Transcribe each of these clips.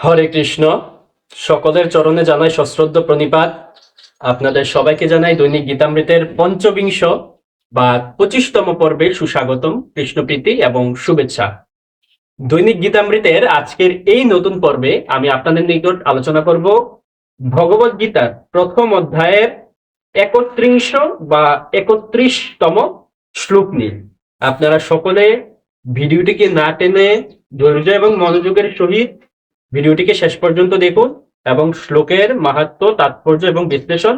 হরে কৃষ্ণ। সকলের চরণে জানাই সশ্রদ্ধ প্রণিপাত। আপনাদের সবাইকে জানাই দৈনিক গীতামৃতের পঞ্চবিংশ বা পঁচিশতম পর্বের সুস্বাগতম, কৃষ্ণপ্রীতি এবং শুভেচ্ছা। দৈনিক গীতামৃতের আজকের এই নতুন পর্বে আমি আপনাদের নিকট আলোচনা করব ভগবত গীতার প্রথম অধ্যায়ের একত্রিংশ বা একত্রিশতম শ্লোক নিয়ে। আপনারা সকলে ভিডিওটিকে না টেনে ধৈর্য এবং মনোযোগের সহিত ভিডিওটিকে শেষ পর্যন্ত দেখুন এবং শ্লোকের মাহাত্ম, তাৎপর্য এবং বিশ্লেষণ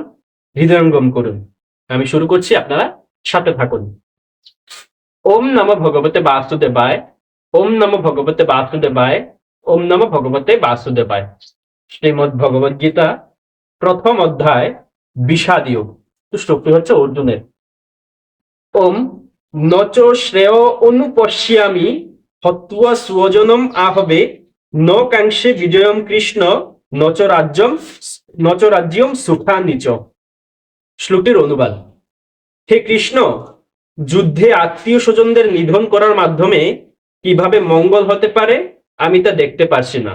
হৃদয়ঙ্গম করুন। আমি শুরু করছি, আপনারা সাথে থাকুন। ওম নম ভগবতে বাসুদেবায়, ওম নম ভগবতে বাসুদেবায়, ওম নম ভগবতে বাসুদেবায়। শ্রীমদ ভগবদ গীতা, প্রথম অধ্যায় বিষাদীয় শ্লোকটি হচ্ছে অর্জুনের। ওম নচ শ্রেয় অনুপশ্যামি হত্বা সুজনম আহবে ন কাংশে বিজয়ম কৃষ্ণ নচ রাজ্যম নচ রাজ্যম সুখা নিচ শ্লোকটির অনুবাদ। হে কৃষ্ণ, যুদ্ধে আত্মীয় স্বজনদের নিধন করার মাধ্যমে কীভাবে মঙ্গল হতে পারে, আমি তা দেখতে পারছি না।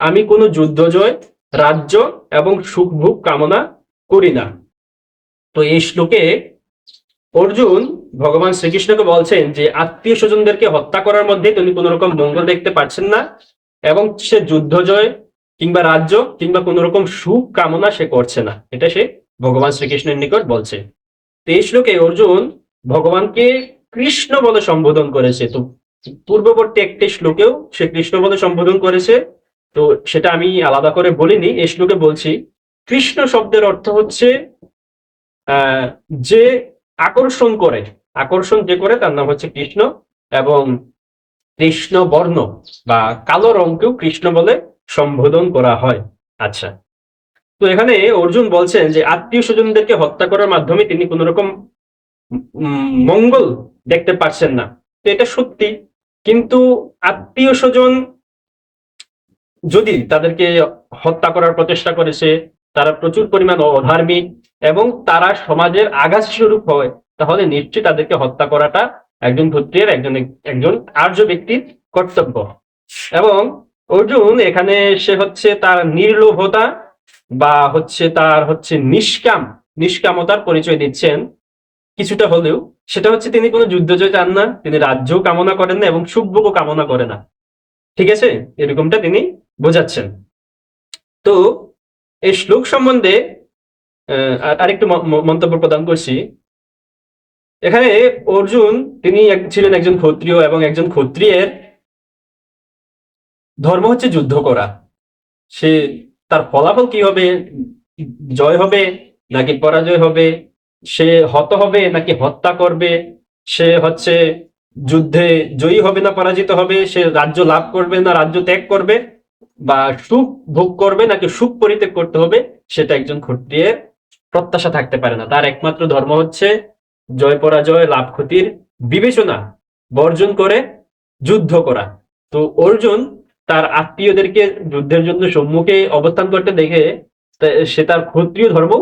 আমি কোনো যুদ্ধ জয় রাজ্য এবং সুখ ভোগ কামনা করি না। তো এই শ্লোকে অর্জুন ভগবান শ্রীকৃষ্ণকে বলছেন যে, আত্মীয় স্বজনদেরকে হত্যা করার মধ্যে তিনি কোনো রকম মঙ্গল দেখতে পাচ্ছেন না। এবং সে যুদ্ধ জয় কিংবা রাজ্য কিংবা কোন রকম সুখ কামনা সে করছে না। এটা সে ভগবান শ্রীকৃষ্ণের নিকট বলছে। এই শ্লোকে অর্জুন ভগবানকে কৃষ্ণ বলে সম্বোধন করেছে। তো পূর্ববর্তী একটি শ্লোকেও সে কৃষ্ণ বলে সম্বোধন করেছে। তো সেটা আমি আলাদা করে বলিনি, এই শ্লোকে বলছি, কৃষ্ণ শব্দের অর্থ হচ্ছে যে আকর্ষণ করে। আকর্ষণ যে করে তার নাম হচ্ছে কৃষ্ণ এবং কৃষ্ণ বর্ণ বা কালো রঙকেও কৃষ্ণ বলে সম্বোধন করা হয়। আচ্ছা। তো এখানে অর্জুন বলছেন যে আত্মীয় স্বজনদেরকে হত্যা করার মাধ্যমে তিনি কোন রকম মঙ্গল দেখতে পারছেন না। তো এটা সত্যি। কিন্তু আত্মীয় স্বজন যদি তাদেরকে হত্যা করার প্রচেষ্টা করেছে তারা প্রচুর পরিমাণ অধার্মিক এবং তারা সমাজের আঘাত স্বরূপ হয়, তাহলে নিশ্চয়ই তাদেরকে হত্যা করাটা একজন ক্ষত্রিয়ের একজন একজন আর্য ব্যক্তির কর্তব্য। এবং অর্জুন এখানে সে হচ্ছে তার নির্লোভতা বা হচ্ছে তার হচ্ছে নিষ্কাম, নিষ্কামতার পরিচয় দিচ্ছেন কিছুটা হলেও। সেটা হচ্ছে তিনি কোনো যুদ্ধ জয় চান না, তিনি রাজ্য কামনা করেন না এবং সুখভোগও কামনা করে না। ঠিক আছে? এরকমটা তিনি বোঝাচ্ছেন। তো, এই শ্লোক সম্বন্ধে আরেকটু মন্তব্য প্রদান করছি। এখানে অর্জুন, তিনি ছিলেন একজন ক্ষত্রিয় এবং একজন ক্ষত্রিয়ের ধর্ম হচ্ছে যুদ্ধ করা। সে, তার ফলাফল কি হবে? জয় হবে নাকি পরাজয় হবে? সে হত হবে নাকি হত্যা করবে? সে হচ্ছে যুদ্ধে জয়ী হবে না পরাজিত হবে? সে রাজ্য লাভ করবে না, রাজ্য ত্যাগ করবে? বা সুখ ভোগ করবে নাকি সুখ পরিত্যাগ করতে হবে? সেটা একজন ক্ষত্রিয়ের প্রত্যাশা থাকতে পারে না। তার একমাত্র ধর্ম হচ্ছে জয় পরাজয়, লাভ ক্ষতির বিবেচনা বর্জন করে যুদ্ধ করা। তো অর্জুন তার আত্মীয়দেরকে যুদ্ধের জন্য সম্মুখে অবস্থান করতে দেখে সে তার ক্ষত্রিয় ধর্ম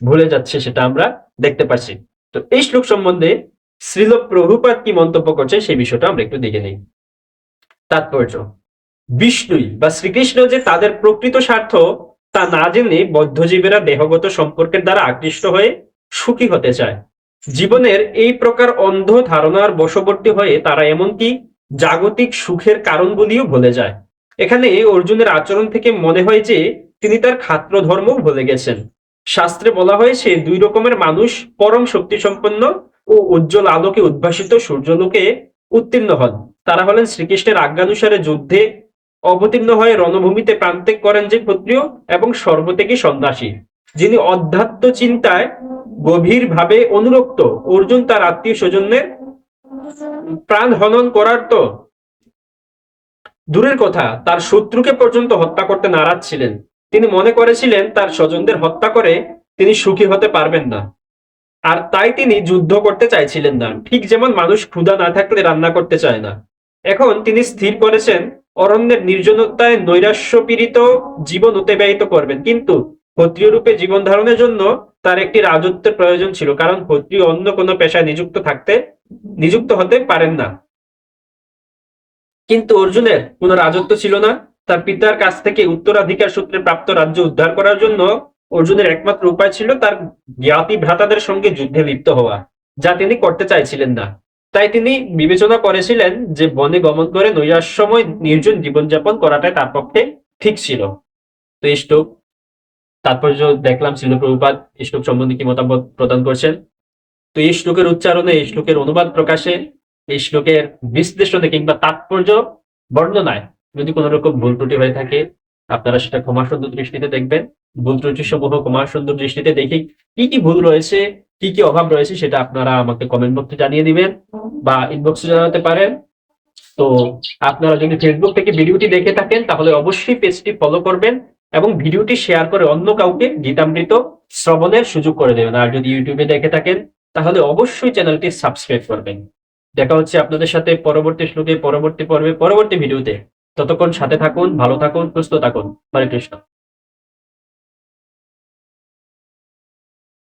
ভুলে যাচ্ছে, সেটা আমরা দেখতে পাচ্ছি। তো এই শ্লোক সম্বন্ধে শ্রীল প্রভুপাত কি মন্তব্য করছে সেই বিষয়টা আমরা একটু দেখে নিই। তাৎপর্য, বিষ্ণুই বা শ্রীকৃষ্ণ যে তাদের প্রকৃত স্বার্থ তা না জেনে বদ্ধজীবীরা দেহগত সম্পর্কের দ্বারা আকৃষ্ট হয়ে সুখী হতে চায়। জীবনের এই প্রকার অন্ধ ধারণার বশবর্তী হয়ে তারা এমনকি জাগতিক সুখের কারণগুলিও ভুলে যায়। এখানে অর্জুনের আচরণ থেকে মনে হয় যে তিনি তার খাত্র ধর্ম ভুলে গেছেন। শাস্ত্রে বলা হয়েছে, দুই রকমের মানুষ পরম শক্তি সম্পন্ন ও উজ্জ্বল আলোকে উদ্ভাসিত সূর্যলোকে উত্তীর্ণ হন। তারা হলেন শ্রীকৃষ্ণের আজ্ঞানুসারে যুদ্ধে অবতীর্ণ হয়ে রণভূমিতে প্রান্তিক করেন যে ক্ষত্রিয় এবং সর্বত্যাগী সন্ন্যাসী। যিনি অধ্যাত্ম চিন্তায় গভীরভাবে অনুরক্ত। অর্জুন তার আত্মীয় স্বজনের প্রাণ হনন করার তো দূরের কথা, তার শত্রুকে পর্যন্ত হত্যা করতে নারাজ ছিলেন। তিনি মনে করেছিলেন তার স্বজনদের হত্যা করে তিনি সুখী হতে পারবেন না। আর তাই তিনি যুদ্ধ করতে চাইছিলেন না। ঠিক যেমন মানুষ ক্ষুধা না থাকলে রান্না করতে চায় না। এখন তিনি স্থির করেছেন, অরণ্যের নির্জনতায় নৈরাশ্য পীড়িত জীবন অতিবাহিত করবেন। কিন্তু ক্ষত্রিয় রূপে জীবন ধারণের জন্য তার একটি রাজত্বের প্রয়োজন ছিল, কারণ ক্ষত্রিয় অন্য কোনো পেশায় নিযুক্ত থাকতে, নিযুক্ত হতে পারেন না। কিন্তু অর্জুনের কোনো রাজত্ব ছিল না। তার পিতার কাছ থেকে উত্তরাধিকার সূত্রে প্রাপ্ত রাজ্য উদ্ধার করার জন্য অর্জুনের একমাত্র উপায় ছিল তার জ্ঞাতি ভ্রাতাদের সঙ্গে যুদ্ধে লিপ্ত হওয়া, যা তিনি করতে চাইছিলেন না। তাই তিনি বিবেচনা করেছিলেন যে বনে গমন করে নৈরাশ্যময় নির্জন জীবনযাপন করাটাই তার পক্ষে ঠিক ছিল। তো তাৎপর্য দেখলাম ছিল প্রভুপাত এই শ্লোক সম্বন্ধে কি মতামত প্রদান করছেন, তো এই শ্লোকের উচ্চারণে, এই শ্লোকের অনুবাদ প্রকাশে, এই শ্লোকের বিশ্লেষণে কিংবা তাৎপর্য বর্ণনায় যদি কোনো রকম ভুল ত্রুটি হয়ে থাকে, আপনারা সেটা ক্ষমা সুন্দর দৃষ্টিতে দেখবেন। ভুল ত্রুটি সমূহ ক্ষমা সুন্দর দৃষ্টিতে দেখে কি কি ভুল রয়েছে, কি কি অভাব রয়েছে সেটা আপনারা আমাকে কমেন্ট বক্সে জানিয়ে দিবেন বা ইনবক্সে জানাতে পারেন। তো আপনারা যদি ফেসবুক থেকে ভিডিওটি দেখে থাকেন, তাহলে অবশ্যই পেজটি ফলো করবেন। এবং ভিডিওটি শেয়ার করে অন্য কাউকে গীতামৃত শ্রবণের সুযোগ করে দেবেন। আর যদি ইউটিউবে দেখে থাকেন, তাহলে অবশ্যই চ্যানেলটি সাবস্ক্রাইব করবেন। দেখা হচ্ছে আপনাদের সাথে পরবর্তী শ্লোকে, পরবর্তী পর্বে, পরবর্তী ভিডিওতে। ততক্ষণ সাথে থাকুন, ভালো থাকুন, সুস্থ থাকুন। হরে কৃষ্ণ।